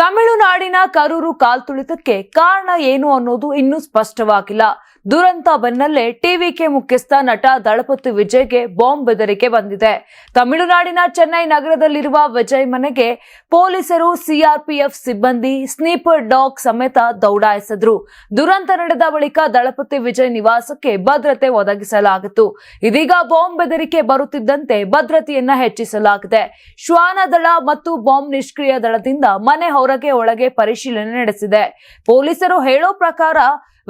ತಮಿಳುನಾಡಿನ ಕರೂರು ಕಾಲ್ತುಳಿತಕ್ಕೆ ಕಾರಣ ಏನು ಅನ್ನೋದು ಇನ್ನೂ ಸ್ಪಷ್ಟವಾಗಿಲ್ಲ. ದುರಂತ ಬೆನ್ನಲ್ಲೇ ಟಿವಿಕೆ ಮುಖ್ಯಸ್ಥ ನಟ ದಳಪತಿ ವಿಜಯ್ಗೆ ಬಾಂಬ್ ಬೆದರಿಕೆ ಬಂದಿದೆ. ತಮಿಳುನಾಡಿನ ಚೆನ್ನೈ ನಗರದಲ್ಲಿರುವ ವಿಜಯ್ ಮನೆಗೆ ಪೊಲೀಸರು ಸಿಆರ್ಪಿಎಫ್ ಸಿಬ್ಬಂದಿ, ಸ್ನೀಪರ್ ಡಾಗ್ ಸಮೇತ ದೌಡಾಯಿಸಿದ್ರು. ದುರಂತ ನಡೆದ ಬಳಿಕ ದಳಪತಿ ವಿಜಯ್ ನಿವಾಸಕ್ಕೆ ಭದ್ರತೆ ಒದಗಿಸಲಾಗಿತ್ತು. ಇದೀಗ ಬಾಂಬ್ ಬೆದರಿಕೆ ಬರುತ್ತಿದ್ದಂತೆ ಭದ್ರತೆಯನ್ನ ಹೆಚ್ಚಿಸಲಾಗಿದೆ. ಶ್ವಾನ ದಳ ಮತ್ತು ಬಾಂಬ್ ನಿಷ್ಕ್ರಿಯ ದಳದಿಂದ ಮನೆ ಹೊರಗೆ ಒಳಗೆ ಪರಿಶೀಲನೆ ನಡೆಸಿದೆ. ಪೊಲೀಸರು ಹೇಳೋ ಪ್ರಕಾರ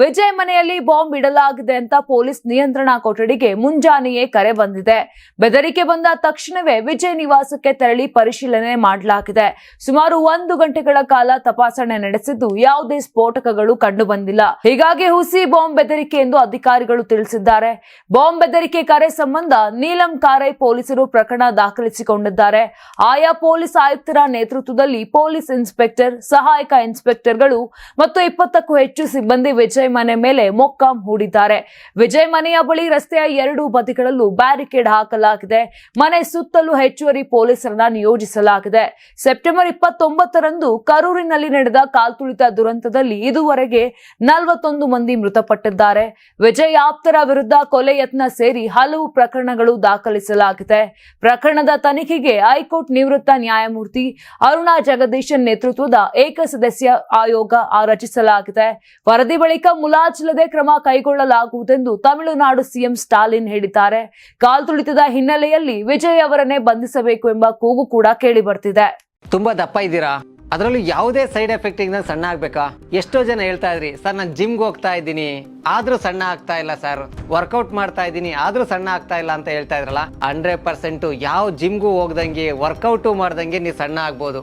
ವಿಜಯ್ ಮನೆಯಲ್ಲಿ ಬಾಂಬ್ ಇಡಲಾಗಿದೆ ಅಂತ ಪೊಲೀಸ್ ನಿಯಂತ್ರಣ ಕೊಠಡಿಗೆ ಮುಂಜಾನೆಯೇ ಕರೆ ಬಂದಿದೆ. ಬೆದರಿಕೆ ಬಂದ ತಕ್ಷಣವೇ ವಿಜಯ್ ನಿವಾಸಕ್ಕೆ ತೆರಳಿ ಪರಿಶೀಲನೆ ಮಾಡಲಾಗಿದೆ. ಸುಮಾರು ಒಂದು ಗಂಟೆಗಳ ಕಾಲ ತಪಾಸಣೆ ನಡೆಸಿದ್ದು ಯಾವುದೇ ಸ್ಫೋಟಕಗಳು ಕಂಡು ಬಂದಿಲ್ಲ ಹೀಗಾಗಿ ಹುಸಿ ಬಾಂಬ್ ಬೆದರಿಕೆ ಎಂದು ಅಧಿಕಾರಿಗಳು ತಿಳಿಸಿದ್ದಾರೆ. ಬಾಂಬ್ ಬೆದರಿಕೆ ಕರೆ ಸಂಬಂಧ ನೀಲಂ ಕಾರೈ ಪೊಲೀಸರು ಪ್ರಕರಣ ದಾಖಲಿಸಿಕೊಂಡಿದ್ದಾರೆ. ಆಯಾ ಪೊಲೀಸ್ ಆಯುಕ್ತರ ನೇತೃತ್ವದಲ್ಲಿ ಪೊಲೀಸ್ ಇನ್ಸ್ಪೆಕ್ಟರ್, ಸಹಾಯಕ ಇನ್ಸ್ಪೆಕ್ಟರ್ಗಳು ಮತ್ತು ಇಪ್ಪತ್ತಕ್ಕೂ ಹೆಚ್ಚು ಸಿಬ್ಬಂದಿ ವಿಜಯ್ ಮನೆ ಮೇಲೆ ಮೊಕ್ಕಾಂ ಹೂಡಿದ್ದಾರೆ. ವಿಜಯ್ ಮನೆಯ ಬಳಿ ರಸ್ತೆಯ ಎರಡೂ ಬದಿಗಳಲ್ಲೂ ಬ್ಯಾರಿಕೇಡ್ ಹಾಕಲಾಗಿದೆ. ಮನೆ ಸುತ್ತಲೂ ಹೆಚ್ಚುವರಿ ಪೊಲೀಸರನ್ನ ನಿಯೋಜಿಸಲಾಗಿದೆ. ಸೆಪ್ಟೆಂಬರ್ ಇಪ್ಪತ್ತೊಂಬತ್ತರಂದು ಕರೂರಿನಲ್ಲಿ ನಡೆದ ಕಾಲ್ತುಳಿತ ದುರಂತದಲ್ಲಿ ಇದುವರೆಗೆ ನಲವತ್ತೊಂದು ಮಂದಿ ಮೃತಪಟ್ಟಿದ್ದಾರೆ. ವಿಜಯ್ ಆಪ್ತರ ವಿರುದ್ಧ ಕೊಲೆ ಯತ್ನ ಸೇರಿ ಹಲವು ಪ್ರಕರಣಗಳು ದಾಖಲಿಸಲಾಗಿದೆ. ಪ್ರಕರಣದ ತನಿಖೆಗೆ ಹೈಕೋರ್ಟ್ ನಿವೃತ್ತ ನ್ಯಾಯಮೂರ್ತಿ ಅರುಣಾ ಜಗದೀಶನ್ ನೇತೃತ್ವದ ಏಕಸದಸ್ಯ ಆಯೋಗ ರಚಿಸಲಾಗಿದೆ. ವರದಿ ಬಳಿಕ ಮುಲಾಜಿಲ್ಲದೆ ಕ್ರಮ ಕೈಗೊಳ್ಳಲಾಗುವುದೆಂದು ತಮಿಳುನಾಡು ಸಿಎಂ ಸ್ಟಾಲಿನ್ ಹೇಳಿದ್ದಾರೆ. ಕಾಲ್ತುಳಿತದ ಹಿನ್ನೆಲೆಯಲ್ಲಿ ವಿಜಯ್ ಅವರನ್ನೇ ಬಂಧಿಸಬೇಕು ಎಂಬ ಕೂಗು ಕೂಡ ಕೇಳಿ ಬರ್ತಿದೆ. ತುಂಬಾ ದಪ್ಪ ಇದ್ದೀರಾ? ಅದರಲ್ಲೂ ಯಾವುದೇ ಸೈಡ್ ಎಫೆಕ್ಟ್ ಇಂದ ಸಣ್ಣ ಆಗ್ಬೇಕಾ? ಎಷ್ಟೋ ಜನ ಹೇಳ್ತಾ ಇದ್ರಿ, ಸರ್, ನಾನು ಜಿಮ್ಗೆ ಹೋಗ್ತಾ ಇದ್ದೀನಿ. ಆದ್ರೂ ಸಣ್ಣ ಆಗ್ತಾ ಇಲ್ಲ, ಸರ್. ವರ್ಕೌಟ್ ಮಾಡ್ತಾ ಇದ್ದೀನಿ, ಆದ್ರೂ ಸಣ್ಣ ಆಗ್ತಾ ಇಲ್ಲ ಅಂತ ಹೇಳ್ತಾ ಇದ್ರಲ್ಲ ಹಂಡ್ರೆಡ್ ಪರ್ಸೆಂಟ್ ಯಾವ ಜಿಮ್ಗೂ ಹೋಗ್ದಂಗೆ, ವರ್ಕೌಟು ಮಾಡ್ದಂಗೆ ನೀವು ಸಣ್ಣ ಆಗ್ಬೋದು.